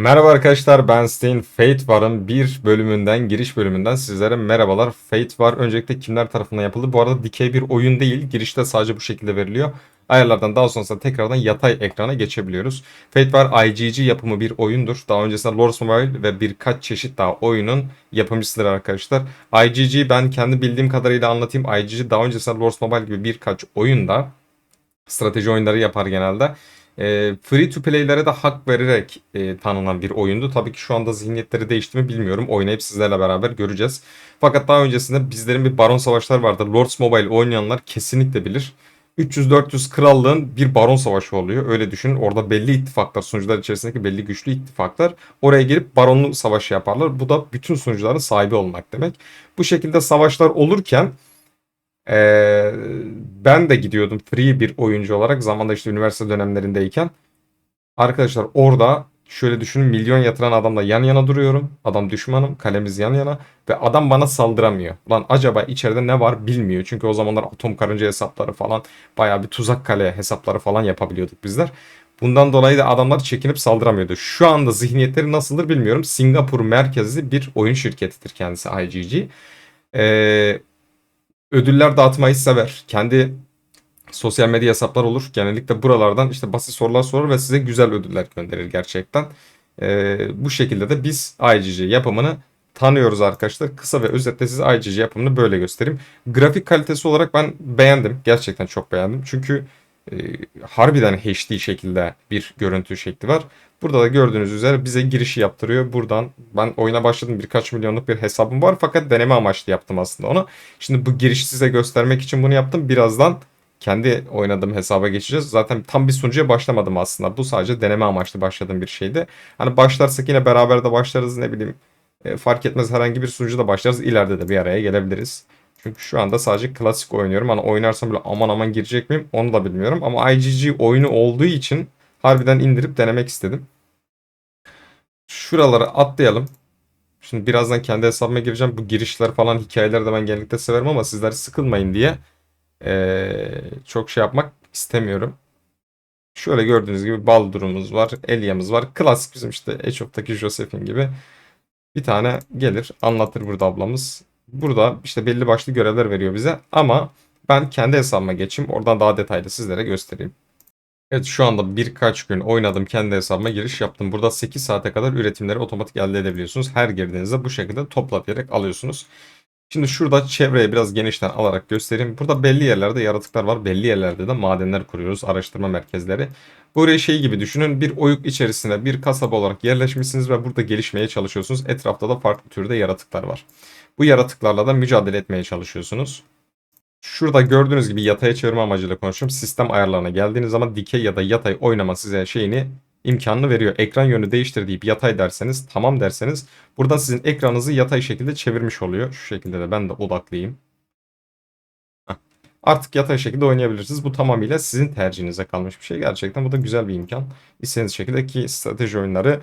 Merhaba arkadaşlar ben Stein Fate War'ın bir bölümünden giriş bölümünden sizlere merhabalar. Fate War öncelikle kimler tarafından yapıldı? Bu arada dikey bir oyun değil. Girişte sadece bu şekilde veriliyor. Ayarlardan daha sonrasında tekrardan yatay ekrana geçebiliyoruz. Fate War IGG yapımı bir oyundur. Daha öncesinde Lords Mobile ve birkaç çeşit daha oyunun yapımcısıdır arkadaşlar. IGG ben kendi bildiğim kadarıyla anlatayım. IGG daha öncesinde Lords Mobile gibi birkaç oyunda strateji oyunları yapar genelde. E, free to play'lere de hak vererek e, tanınan bir oyundu. Tabii ki şu anda zihniyetleri değişti mi bilmiyorum. Oynayıp sizlerle beraber göreceğiz. Fakat daha öncesinde bizlerin bir baron savaşları vardı. Lords Mobile oynayanlar kesinlikle bilir. 300-400 krallığın bir baron savaşı oluyor. Öyle düşünün. Orada belli ittifaklar, sunucular içerisindeki belli güçlü ittifaklar oraya gelip baronlu savaşı yaparlar. Bu da bütün sunucuların sahibi olmak demek. Bu şekilde savaşlar olurken ee, ben de gidiyordum free bir oyuncu olarak zamanda işte üniversite dönemlerindeyken. Arkadaşlar orada şöyle düşünün milyon yatıran adamla yan yana duruyorum. Adam düşmanım kalemiz yan yana ve adam bana saldıramıyor. Lan acaba içeride ne var bilmiyor. Çünkü o zamanlar atom karınca hesapları falan baya bir tuzak kale hesapları falan yapabiliyorduk bizler. Bundan dolayı da adamlar çekinip saldıramıyordu. Şu anda zihniyetleri nasıldır bilmiyorum. Singapur merkezli bir oyun şirketidir kendisi IGG. Ee, ödüller dağıtmayı sever. Kendi sosyal medya hesaplar olur. Genellikle buralardan işte basit sorular sorar ve size güzel ödüller gönderir gerçekten. Ee, bu şekilde de biz IGG yapımını tanıyoruz arkadaşlar. Kısa ve özetle size IGG yapımını böyle göstereyim. Grafik kalitesi olarak ben beğendim. Gerçekten çok beğendim. Çünkü e, harbiden HD şekilde bir görüntü şekli var. Burada da gördüğünüz üzere bize girişi yaptırıyor. Buradan ben oyuna başladım birkaç milyonluk bir hesabım var fakat deneme amaçlı yaptım aslında onu. Şimdi bu girişi size göstermek için bunu yaptım. Birazdan kendi oynadığım hesaba geçeceğiz. Zaten tam bir sunucuya başlamadım aslında. Bu sadece deneme amaçlı başladığım bir şeydi. Hani başlarsak yine beraber de başlarız ne bileyim. E, fark etmez herhangi bir sunucuda başlarız. İleride de bir araya gelebiliriz. Çünkü şu anda sadece klasik oynuyorum. Hani oynarsam bile aman aman girecek miyim onu da bilmiyorum. Ama IGG oyunu olduğu için harbiden indirip denemek istedim. Şuraları atlayalım. Şimdi birazdan kendi hesabıma gireceğim. Bu girişler falan hikayeleri de ben genellikle severim ama sizler sıkılmayın diye ee, çok şey yapmak istemiyorum. Şöyle gördüğünüz gibi Baldur'umuz var. Elia'mız var. Klasik bizim işte Age of'taki Josephine gibi. Bir tane gelir anlatır burada ablamız. Burada işte belli başlı görevler veriyor bize. Ama ben kendi hesabıma geçeyim. Oradan daha detaylı sizlere göstereyim. Evet şu anda birkaç gün oynadım kendi hesabıma giriş yaptım. Burada 8 saate kadar üretimleri otomatik elde edebiliyorsunuz. Her girdiğinizde bu şekilde toplayarak alıyorsunuz. Şimdi şurada çevreye biraz genişten alarak göstereyim. Burada belli yerlerde yaratıklar var. Belli yerlerde de madenler kuruyoruz. Araştırma merkezleri. Buraya şey gibi düşünün. Bir oyuk içerisinde bir kasaba olarak yerleşmişsiniz ve burada gelişmeye çalışıyorsunuz. Etrafta da farklı türde yaratıklar var. Bu yaratıklarla da mücadele etmeye çalışıyorsunuz. Şurada gördüğünüz gibi yataya çevirme amacıyla konuşuyorum. Sistem ayarlarına geldiğiniz zaman dikey ya da yatay oynama size şeyini imkanını veriyor. Ekran yönü değiştir deyip yatay derseniz tamam derseniz burada sizin ekranınızı yatay şekilde çevirmiş oluyor. Şu şekilde de ben de odaklayayım. Artık yatay şekilde oynayabilirsiniz. Bu tamamıyla sizin tercihinize kalmış bir şey. Gerçekten bu da güzel bir imkan. İstediğiniz şekilde ki strateji oyunları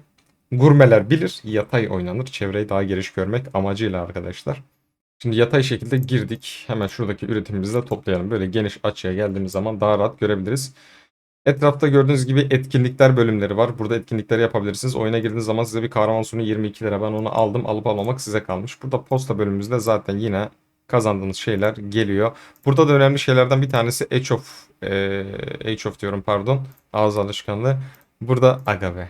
gurmeler bilir. Yatay oynanır. Çevreyi daha geniş görmek amacıyla arkadaşlar. Şimdi yatay şekilde girdik. Hemen şuradaki üretimimizi de toplayalım. Böyle geniş açıya geldiğimiz zaman daha rahat görebiliriz. Etrafta gördüğünüz gibi etkinlikler bölümleri var. Burada etkinlikleri yapabilirsiniz. Oyuna girdiğiniz zaman size bir kahraman sunu 22 lira. Ben onu aldım. Alıp almamak size kalmış. Burada posta bölümümüzde zaten yine kazandığınız şeyler geliyor. Burada da önemli şeylerden bir tanesi Age of, e, Age of diyorum pardon. Ağız alışkanlığı. Burada aga be.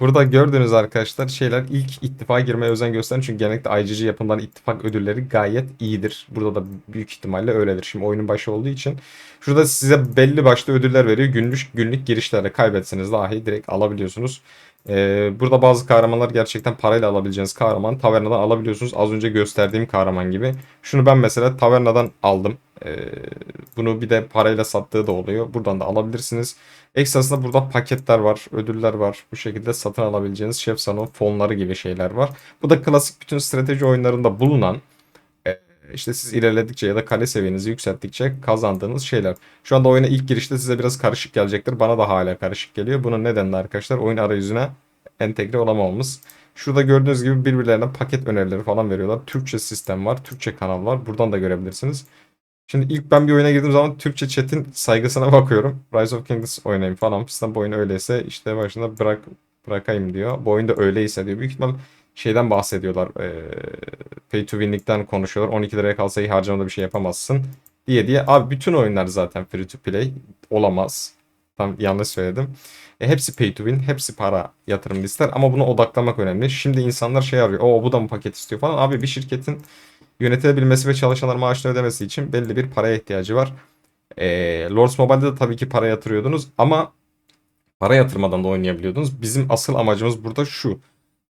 Burada gördüğünüz arkadaşlar şeyler ilk ittifaka girmeye özen gösterin. Çünkü genellikle IGG yapımdan ittifak ödülleri gayet iyidir. Burada da büyük ihtimalle öyledir. Şimdi oyunun başı olduğu için. Şurada size belli başlı ödüller veriyor. Günlük, günlük girişlerle kaybetseniz dahi direkt alabiliyorsunuz. Ee, burada bazı kahramanlar gerçekten parayla alabileceğiniz kahraman. Tavernadan alabiliyorsunuz. Az önce gösterdiğim kahraman gibi. Şunu ben mesela tavernadan aldım. Ee, bunu bir de parayla sattığı da oluyor. Buradan da alabilirsiniz. Ekstrasında burada paketler var, ödüller var. Bu şekilde satın alabileceğiniz Chef Salon fonları gibi şeyler var. Bu da klasik bütün strateji oyunlarında bulunan e, işte siz ilerledikçe ya da kale seviyenizi yükselttikçe kazandığınız şeyler. Şu anda oyuna ilk girişte size biraz karışık gelecektir. Bana da hala karışık geliyor. Bunun nedeni arkadaşlar oyun arayüzüne entegre olamamamız. Şurada gördüğünüz gibi birbirlerine paket önerileri falan veriyorlar. Türkçe sistem var, Türkçe kanal var. Buradan da görebilirsiniz. Şimdi ilk ben bir oyuna girdiğim zaman Türkçe chat'in saygısına bakıyorum. Rise of Kingdoms oynayayım falan. Sistem bu oyun öyleyse işte başında bırak bırakayım diyor. Bu oyunda öyleyse diyor. Büyük ihtimal şeyden bahsediyorlar. E, pay to win'likten konuşuyorlar. 12 liraya kalsa iyi harcamada bir şey yapamazsın diye diye. Abi bütün oyunlar zaten free to play olamaz. Tam yanlış söyledim. E, hepsi pay to win, hepsi para yatırım ister ama buna odaklamak önemli. Şimdi insanlar şey arıyor. O bu da mı paket istiyor falan. Abi bir şirketin yönetilebilmesi ve çalışanlar maaşını ödemesi için belli bir paraya ihtiyacı var. E, Lords Mobile'de de tabii ki para yatırıyordunuz ama para yatırmadan da oynayabiliyordunuz. Bizim asıl amacımız burada şu.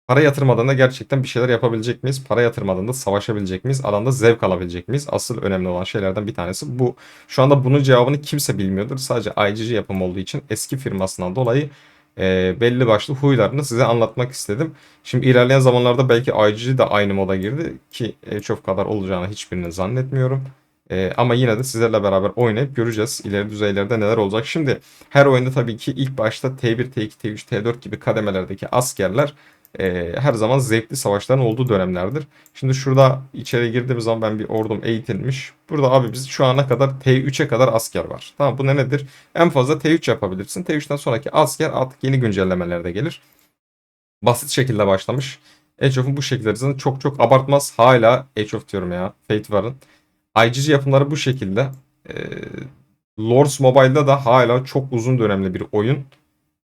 Para yatırmadan da gerçekten bir şeyler yapabilecek miyiz? Para yatırmadan da savaşabilecek miyiz? Alanda zevk alabilecek miyiz? Asıl önemli olan şeylerden bir tanesi bu. Şu anda bunun cevabını kimse bilmiyordur. Sadece IGG yapım olduğu için eski firmasından dolayı e, belli başlı huylarını size anlatmak istedim. Şimdi ilerleyen zamanlarda belki IGG de aynı moda girdi ki Age of kadar olacağını hiçbirini zannetmiyorum. E, ama yine de sizlerle beraber oynayıp göreceğiz ileri düzeylerde neler olacak. Şimdi her oyunda tabii ki ilk başta T1, T2, T3, T4 gibi kademelerdeki askerler e, her zaman zevkli savaşların olduğu dönemlerdir. Şimdi şurada içeri girdiğimiz zaman ben bir ordum eğitilmiş. Burada abi biz şu ana kadar T3'e kadar asker var. Tamam bu ne nedir? En fazla T3 yapabilirsin. T3'ten sonraki asker artık yeni güncellemelerde gelir. Basit şekilde başlamış. Age of'un bu şekilde çok çok abartmaz. Hala Age of diyorum ya. Fate varın. IGG yapımları bu şekilde. E, Lords Mobile'da da hala çok uzun dönemli bir oyun.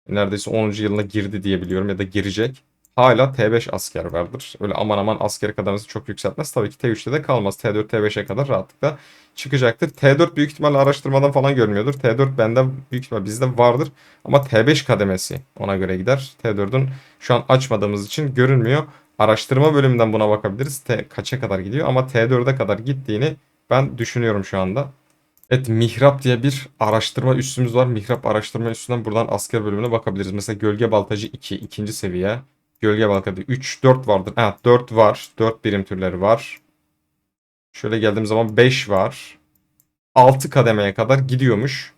Neredeyse 10. yılına girdi diye biliyorum ya da girecek hala T5 asker vardır. Öyle aman aman asker kadarınızı çok yükseltmez. Tabii ki T3'te de kalmaz. T4, T5'e kadar rahatlıkla çıkacaktır. T4 büyük ihtimalle araştırmadan falan görmüyordur. T4 bende büyük ihtimal bizde vardır. Ama T5 kademesi ona göre gider. T4'ün şu an açmadığımız için görünmüyor. Araştırma bölümünden buna bakabiliriz. T kaça kadar gidiyor ama T4'e kadar gittiğini ben düşünüyorum şu anda. Evet Mihrap diye bir araştırma üssümüz var. Mihrap araştırma üssünden buradan asker bölümüne bakabiliriz. Mesela Gölge Baltacı 2 ikinci seviye. Gölge balkadı 3, 4 vardır. Ha 4 var. 4 birim türleri var. Şöyle geldiğim zaman 5 var. 6 kademeye kadar gidiyormuş.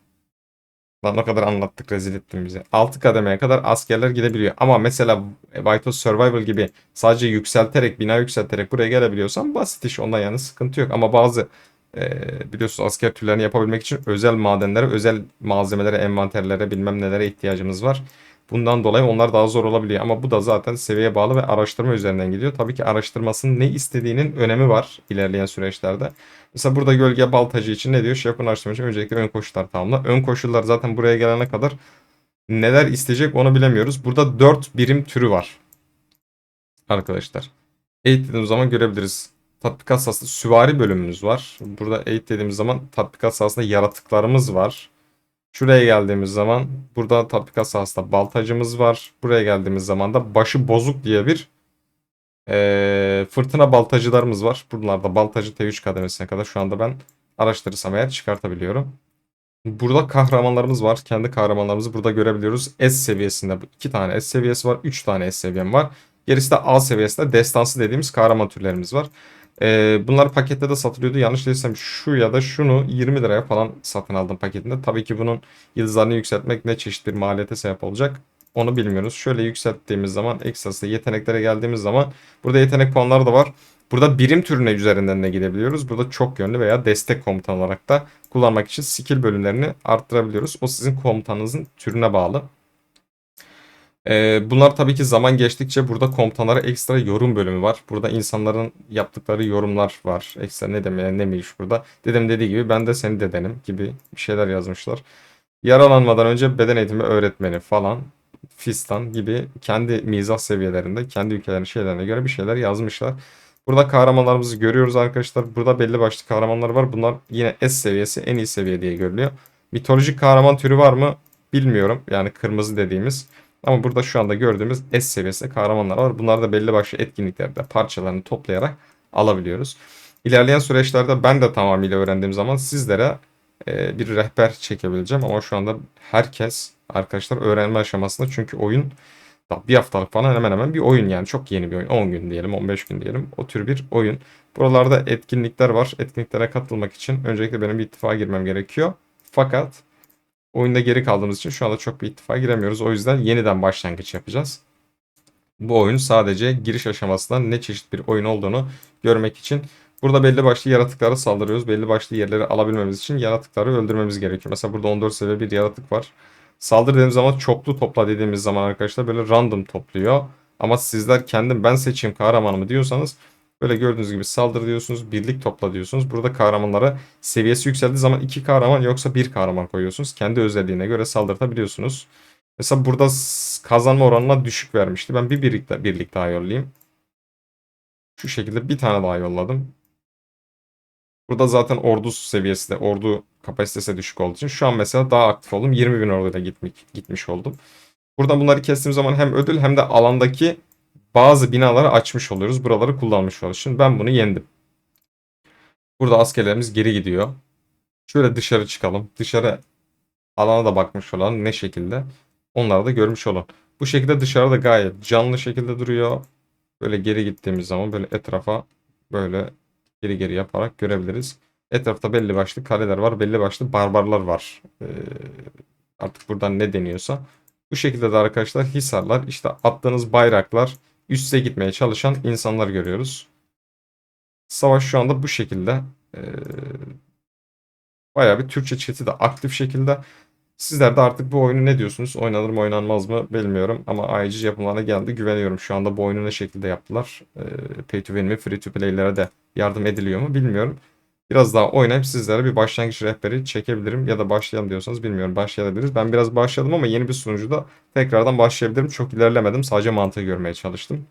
Lan o kadar anlattık rezil ettin bizi. 6 kademeye kadar askerler gidebiliyor. Ama mesela Vital Survival gibi sadece yükselterek, bina yükselterek buraya gelebiliyorsan basit iş. Ondan yani sıkıntı yok. Ama bazı e, biliyorsunuz asker türlerini yapabilmek için özel madenlere, özel malzemelere, envanterlere bilmem nelere ihtiyacımız var. Bundan dolayı onlar daha zor olabiliyor. Ama bu da zaten seviyeye bağlı ve araştırma üzerinden gidiyor. Tabii ki araştırmasının ne istediğinin önemi var ilerleyen süreçlerde. Mesela burada gölge baltacı için ne diyor? Şefin araştırma için öncelikle ön koşullar tamamla. Ön koşullar zaten buraya gelene kadar neler isteyecek onu bilemiyoruz. Burada 4 birim türü var. Arkadaşlar. Eğit dediğimiz zaman görebiliriz. Tatbikat sahasında süvari bölümümüz var. Burada eğit dediğimiz zaman tatbikat sahasında yaratıklarımız var. Şuraya geldiğimiz zaman burada tatbikat sahasında baltacımız var. Buraya geldiğimiz zaman da başı bozuk diye bir e, fırtına baltacılarımız var. Bunlar da baltacı T3 kademesine kadar şu anda ben araştırırsam eğer çıkartabiliyorum. Burada kahramanlarımız var. Kendi kahramanlarımızı burada görebiliyoruz. S seviyesinde 2 tane S seviyesi var. 3 tane S seviyem var. Gerisi de A seviyesinde destansı dediğimiz kahraman türlerimiz var. Ee, bunlar pakette de satılıyordu. Yanlış değilsem şu ya da şunu 20 liraya falan satın aldım paketinde. Tabii ki bunun yıldızlarını yükseltmek ne çeşit bir maliyete sebep olacak onu bilmiyoruz. Şöyle yükselttiğimiz zaman ekstrası yeteneklere geldiğimiz zaman burada yetenek puanları da var. Burada birim türüne üzerinden de gidebiliyoruz. Burada çok yönlü veya destek komutan olarak da kullanmak için skill bölümlerini arttırabiliyoruz. O sizin komutanınızın türüne bağlı. Ee, bunlar tabii ki zaman geçtikçe burada komutanlara ekstra yorum bölümü var. Burada insanların yaptıkları yorumlar var. Ekstra ne demek neymiş burada. Dedem dediği gibi ben de seni dedenim gibi şeyler yazmışlar. Yaralanmadan önce beden eğitimi öğretmeni falan fistan gibi kendi mizah seviyelerinde, kendi ülkelerinin şeylerine göre bir şeyler yazmışlar. Burada kahramanlarımızı görüyoruz arkadaşlar. Burada belli başlı kahramanlar var. Bunlar yine S seviyesi en iyi seviye diye görülüyor. Mitolojik kahraman türü var mı bilmiyorum. Yani kırmızı dediğimiz. Ama burada şu anda gördüğümüz S seviyesinde kahramanlar var. Bunlar da belli başlı etkinliklerde parçalarını toplayarak alabiliyoruz. İlerleyen süreçlerde ben de tamamıyla öğrendiğim zaman sizlere e, bir rehber çekebileceğim. Ama şu anda herkes arkadaşlar öğrenme aşamasında. Çünkü oyun bir haftalık falan hemen hemen bir oyun yani. Çok yeni bir oyun. 10 gün diyelim 15 gün diyelim. O tür bir oyun. Buralarda etkinlikler var. Etkinliklere katılmak için öncelikle benim bir ittifaka girmem gerekiyor. Fakat Oyunda geri kaldığımız için şu anda çok bir ittifaka giremiyoruz. O yüzden yeniden başlangıç yapacağız. Bu oyun sadece giriş aşamasında ne çeşit bir oyun olduğunu görmek için Burada belli başlı yaratıklara saldırıyoruz. Belli başlı yerleri alabilmemiz için yaratıkları öldürmemiz gerekiyor. Mesela burada 14 seviye bir yaratık var. Saldırı dediğimiz zaman çoklu topla dediğimiz zaman arkadaşlar böyle random topluyor. Ama sizler kendim ben seçeyim kahramanımı diyorsanız böyle gördüğünüz gibi saldır diyorsunuz. Birlik topla diyorsunuz. Burada kahramanlara seviyesi yükseldiği zaman iki kahraman yoksa bir kahraman koyuyorsunuz. Kendi özelliğine göre saldırtabiliyorsunuz. Mesela burada kazanma oranına düşük vermişti. Ben bir birlik, birlik daha yollayayım. Şu şekilde bir tane daha yolladım. Burada zaten ordu seviyesi de ordu kapasitesi düşük olduğu için şu an mesela daha aktif oldum. 20 bin orduyla gitmiş, gitmiş oldum. Buradan bunları kestiğim zaman hem ödül hem de alandaki bazı binaları açmış oluyoruz. Buraları kullanmış oluyoruz. Şimdi ben bunu yendim. Burada askerlerimiz geri gidiyor. Şöyle dışarı çıkalım. Dışarı alana da bakmış olan ne şekilde. Onları da görmüş olun. Bu şekilde dışarıda gayet canlı şekilde duruyor. Böyle geri gittiğimiz zaman böyle etrafa böyle geri geri yaparak görebiliriz. Etrafta belli başlı kaleler var. Belli başlı barbarlar var. Ee, artık buradan ne deniyorsa. Bu şekilde de arkadaşlar hisarlar işte attığınız bayraklar üste gitmeye çalışan insanlar görüyoruz. Savaş şu anda bu şekilde. Ee, bayağı bir Türkçe chat'i de aktif şekilde. Sizler de artık bu oyunu ne diyorsunuz? Oynanır mı oynanmaz mı bilmiyorum. Ama AIG yapımlarına geldi. Güveniyorum. Şu anda bu oyunu ne şekilde yaptılar? Ee, pay to win mi free to play'lere de yardım ediliyor mu bilmiyorum. Biraz daha oynayıp sizlere bir başlangıç rehberi çekebilirim. Ya da başlayalım diyorsanız bilmiyorum başlayabiliriz. Ben biraz başladım ama yeni bir sunucuda tekrardan başlayabilirim. Çok ilerlemedim. Sadece mantığı görmeye çalıştım.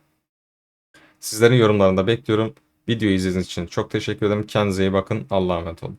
Sizlerin yorumlarını da bekliyorum. Videoyu izlediğiniz için çok teşekkür ederim. Kendinize iyi bakın. Allah'a emanet olun.